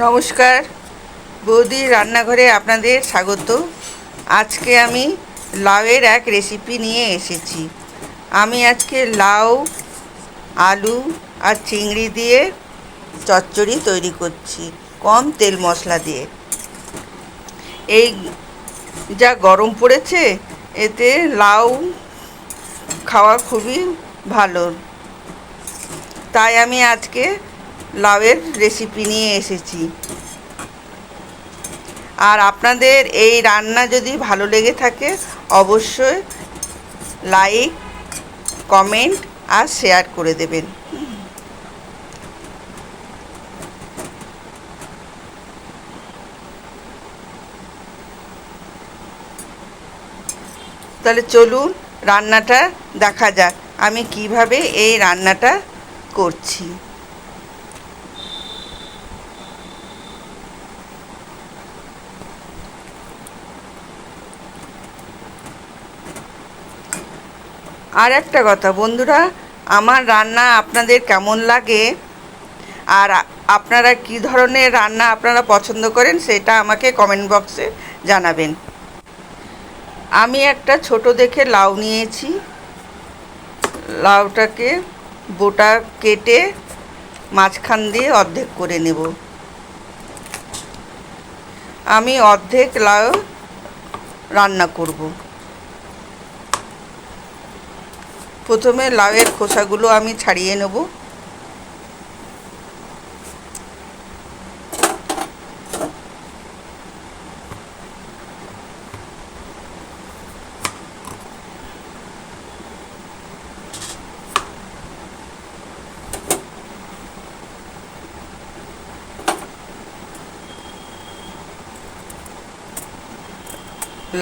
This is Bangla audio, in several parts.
নমস্কার। বৌদি রান্নাঘরে আপনাদের স্বাগত। আজকে আমি লাউয়ের এক রেসিপি নিয়ে এসেছি। আমি আজকে লাউ, আলু আর চিংড়ি দিয়ে চচ্চড়ি তৈরি করছি, কম তেল মশলা দিয়ে। এই যা গরম পড়েছে, এতে লাউ খাওয়া খুবই ভালো। তাই আমি আজকে লাউয়ের রেসিপি নিয়ে এসেছি। আর আপনাদের এই রান্না যদি ভালো লেগে থাকে, অবশ্যই লাইক কমেন্ট আর শেয়ার করে দেবেন। তাহলে চলুন রান্নাটা দেখা যাক, আমি কীভাবে এই রান্নাটা করছি। আর একটা কথা, বন্ধুরা, আমার রান্না আপনাদের কেমন লাগে? আর আপনারা কি ধরনের রান্না আপনারা পছন্দ করেন সেটা আমাকে কমেন্ট বক্সে জানাবেন। আমি একটা ছোট দেখে লাউ নিয়েছি। লাউটাকে বোটা কেটে মাঝখান দিয়ে অর্ধেক করে নেব। আমি অর্ধেক লাউ রান্না করব। প্রথমে লাউয়ের খোসাগুলো আমি ছাড়িয়ে নেব।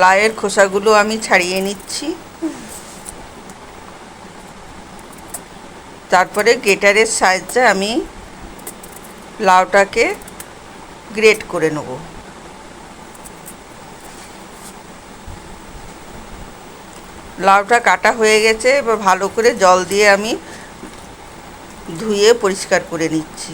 লাউয়ের খোসাগুলো আমি ছাড়িয়ে নিচ্ছি। তারপরে গেটারের সাহায্যে আমি লাউটাকে গ্রেট করে নেব। লাউটা কাটা হয়ে গেছে, এবার ভালো করে জল দিয়ে আমি ধুয়ে পরিষ্কার করে নিচ্ছি।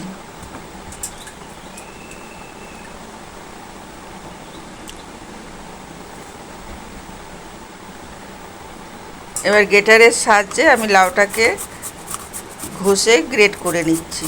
এবার গেটারের সাহায্যে আমি লাউটাকে ঘষে গ্রেট করে নিচ্ছি।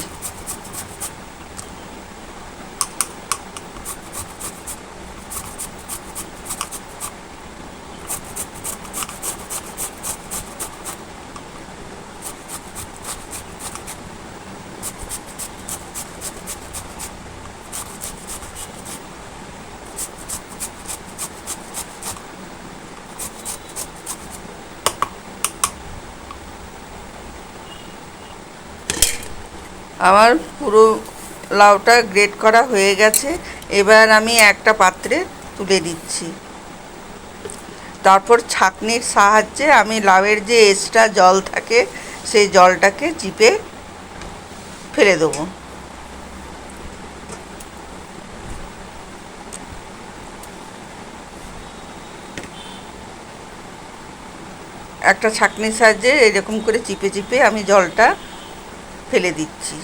আমার পুরো লাউটা গ্রেট করা হয়ে গেছে। এবার আমি একটা পাত্রে তুলে দিচ্ছি তারপর ছাঁকনির সাহায্যে আমি লাউয়ের যে এক্সট্রা জল থাকে, সেই জলটাকে চিপে ফেলে দেবো। একটা ছাঁকনির সাহায্যে এরকম করে চিপে চিপে আমি জলটা ফেলে দিচ্ছি।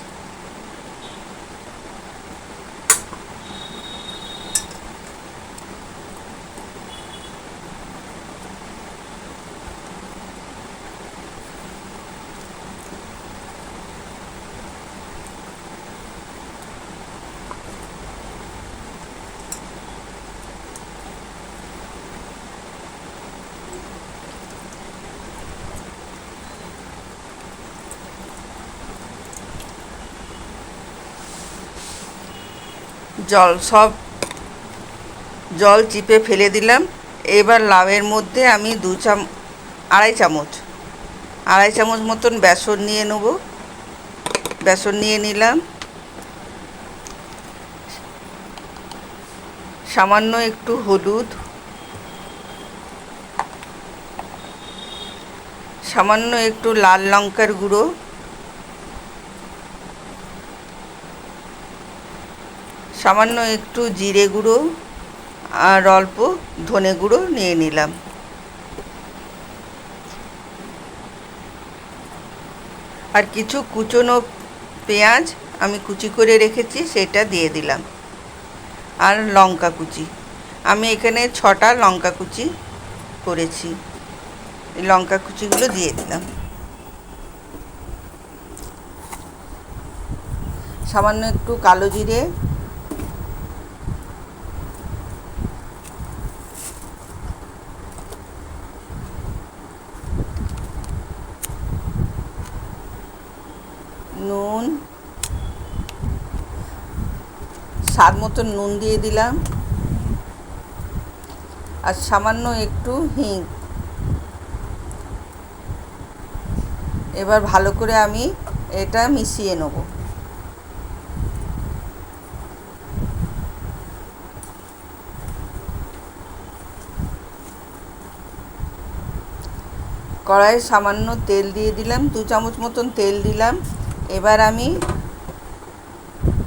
জল, সব জল চিপে ফেলে দিলাম। এবার লাউয়ের মধ্যে আমি দু চাম, আড়াই চামচ আড়াই চামচ মতন বেসন নিয়ে নেব। বেসন নিয়ে নিলাম। সামান্য একটু হলুদ। সামান্য একটু লাল লঙ্কার গুঁড়ো। সামান্য একটু জিরে গুঁড়ো আর অল্প ধনে গুঁড়ো নিয়ে নিলাম। আর কিছু কুচনো পেঁয়াজ আমি কুচি করে রেখেছি, সেটা দিয়ে দিলাম। আর লঙ্কা কুচি। আমি এখানে ছটা লঙ্কা কুচি করেছি। লঙ্কা কুচিগুলো দিয়ে দিলাম। সামান্য একটু কালো জিরে নুন স্বাদ মতন নুন দিয়ে দিলাম। আর সামান্য একটু হিং। এবার ভালো করে আমি এটা মিশিয়ে নেব। কড়াইয়ে সামান্য তেল দিয়ে দিলাম, দু চামচ মতন তেল দিলাম। এবার আমি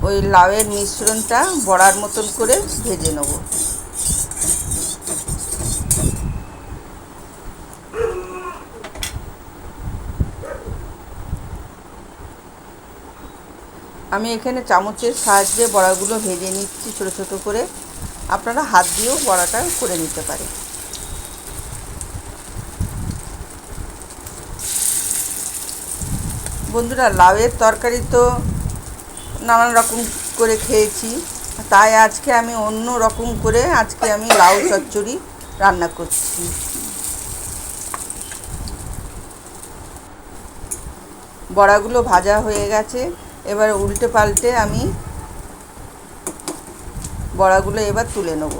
ওই লাউয়ের মিশ্রণটা বড়ার মতন করে ভেজে নেব। আমি এখানে চামচের সাহায্যে বড়াগুলো ভেজে নিচ্ছি ছোটো ছোটো করে। আপনারা হাত দিয়েও বড়াটা করে নিতে পারেন। বন্ধুরা, লাউয়ের তরকারি তো নানান রকম করে খেয়েছি। তাই আজকে আমি অন্য রকম করে আজকে আমি লাউ চচ্চড়ি রান্না করছি। বড়াগুলো ভাজা হয়ে গেছে। এবার উল্টে পাল্টে আমি বড়াগুলো এবার তুলে নেব।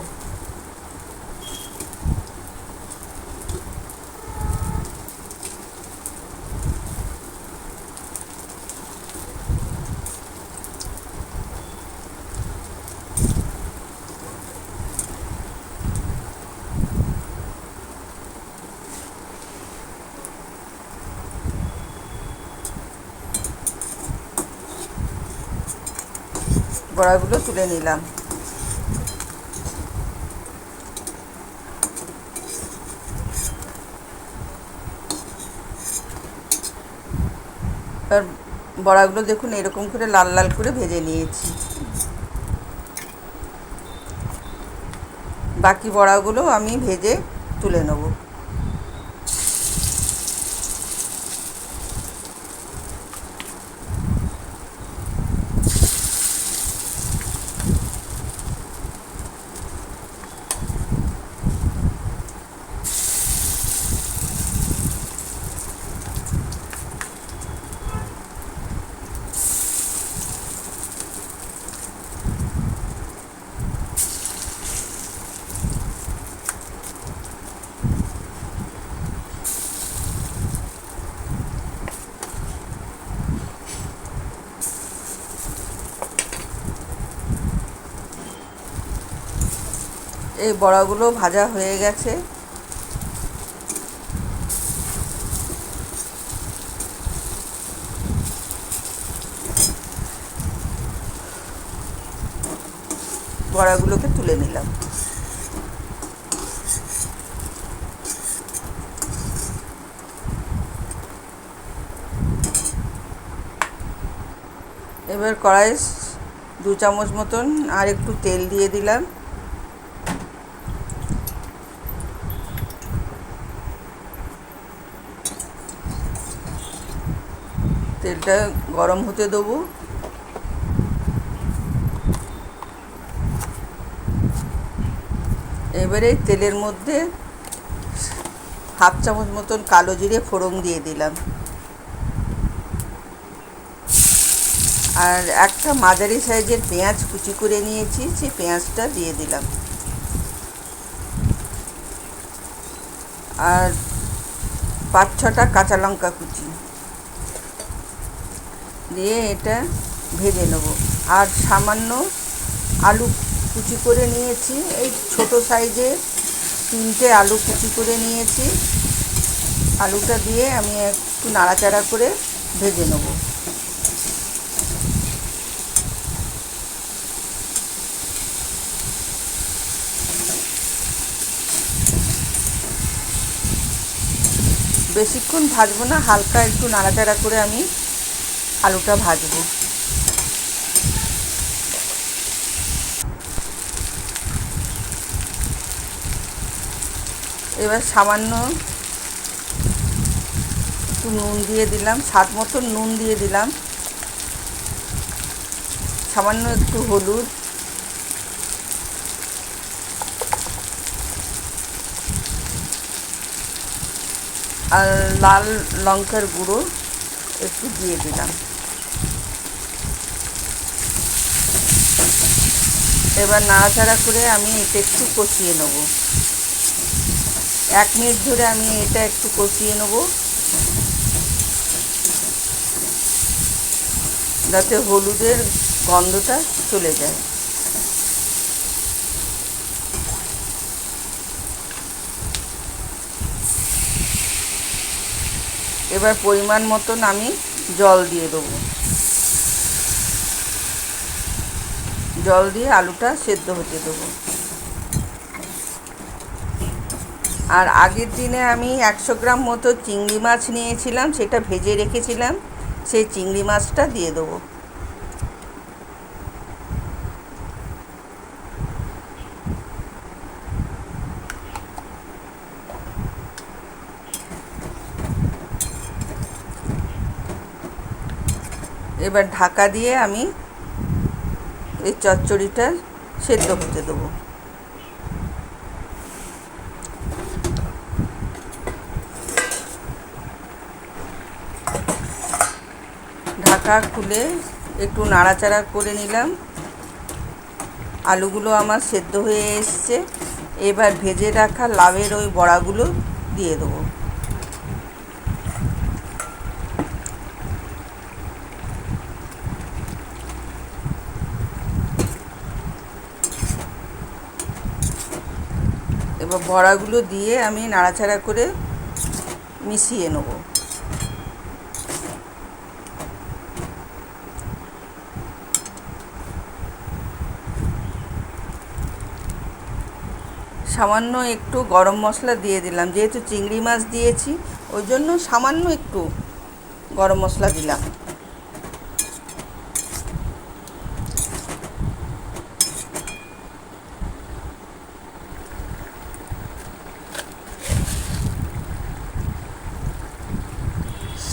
বড়াগুলো তুলে নিলাম। এবার বড়াগুলো দেখুন, এরকম করে লাল লাল করে ভেজে নিয়েছি। বাকি বড়াগুলো আমি ভেজে তুলে নেব। এই বড়াগুলো ভাজা হয়ে গেছে। বড়াগুলোকে তুলে নিলাম। এবার কড়াই দু চামচ মতন আর একটু তেল দিয়ে দিলাম। তেলটা গরম হতে দেবো। এবারে তেলের মধ্যে হাফ চামচ মতন কালো জিরে ফোড়ন দিয়ে দিলাম। আর একটা মাঝারি সাইজের পেঁয়াজ কুচি করে নিয়েছি, সেই পেঁয়াজটা দিয়ে দিলাম। আর পাঁচ ছটা কাঁচা লঙ্কা কুচি। দিয়ে এটা ভেজে নেব। আর সামান্য আলু কুচি করে নিয়েছি। এই ছোট সাইজে তিনটে আলু কুচি করে নিয়েছি। আলুটা দিয়ে আমি একটু নাড়াচাড়া করে ভেজে নেব। বেশিক্ষণ ভাজবো না, হালকা একটু নাড়াচাড়া করে আমি আলুটা ভাজবো। এবার সামান্য একটু নুন দিয়ে দিলাম, স্বাদ মতন নুন দিয়ে দিলাম। সামান্য একটু হলুদ। আর লাল লঙ্কার গুঁড়ো একটু দিয়ে দিলাম। এবার নাড়াচাড়া করে আমি এটা একটু কষিয়ে নেব। এক মিনিট ধরে আমি এটা একটু কষিয়ে নেব। যাতে হলুদের গন্ধটা চলে যায়। এবার পরিমাণ মতন আমি জল দিয়ে দেবো। জল দিয়ে আলুটা সেদ্ধ হতে দেবো। আর আগের দিনে আমি একশো গ্রাম মতো চিংড়ি মাছ নিয়েছিলাম, সেটা ভেজে রেখেছিলাম, সেই চিংড়ি মাছটা দিয়ে দেবো। এবার ঢাকা দিয়ে আমি এই চচ্চড়িটা সেদ্ধ হতে দেবো। ঢাকা খুলে একটু নাড়াচাড়া করে নিলাম। আলুগুলো আমার সেদ্ধ হয়ে এসছে। এবার ভেজে রাখা লাভের ওই বড়াগুলো দিয়ে দেবো। এবার বড়াগুলো দিয়ে আমি নাড়াচাড়া করে মিশিয়ে নেব। সামান্য একটু গরম মশলা দিয়ে দিলাম, যেহেতু চিংড়ি মাছ দিয়েছি, ওই জন্য সামান্য একটু গরম মশলা দিলাম।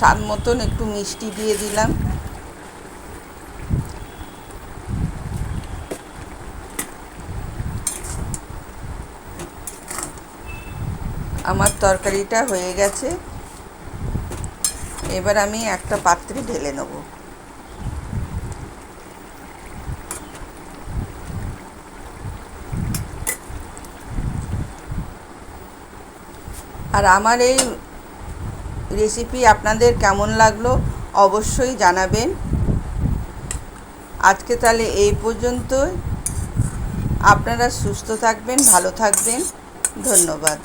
স্বাদ মতন একটু মিষ্টি দিয়ে দিলাম। আমার তরকারিটা হয়ে গেছে। এবার আমি একটা পাত্রে ঢেলে নেব। আর আমার এই রেসিপি আপনাদের কেমন লাগল অবশ্যই জানাবেন। আজকে তাহলে এই পর্যন্তই। আপনারা সুস্থ থাকবেন, ভালো থাকবেন। ধন্যবাদ।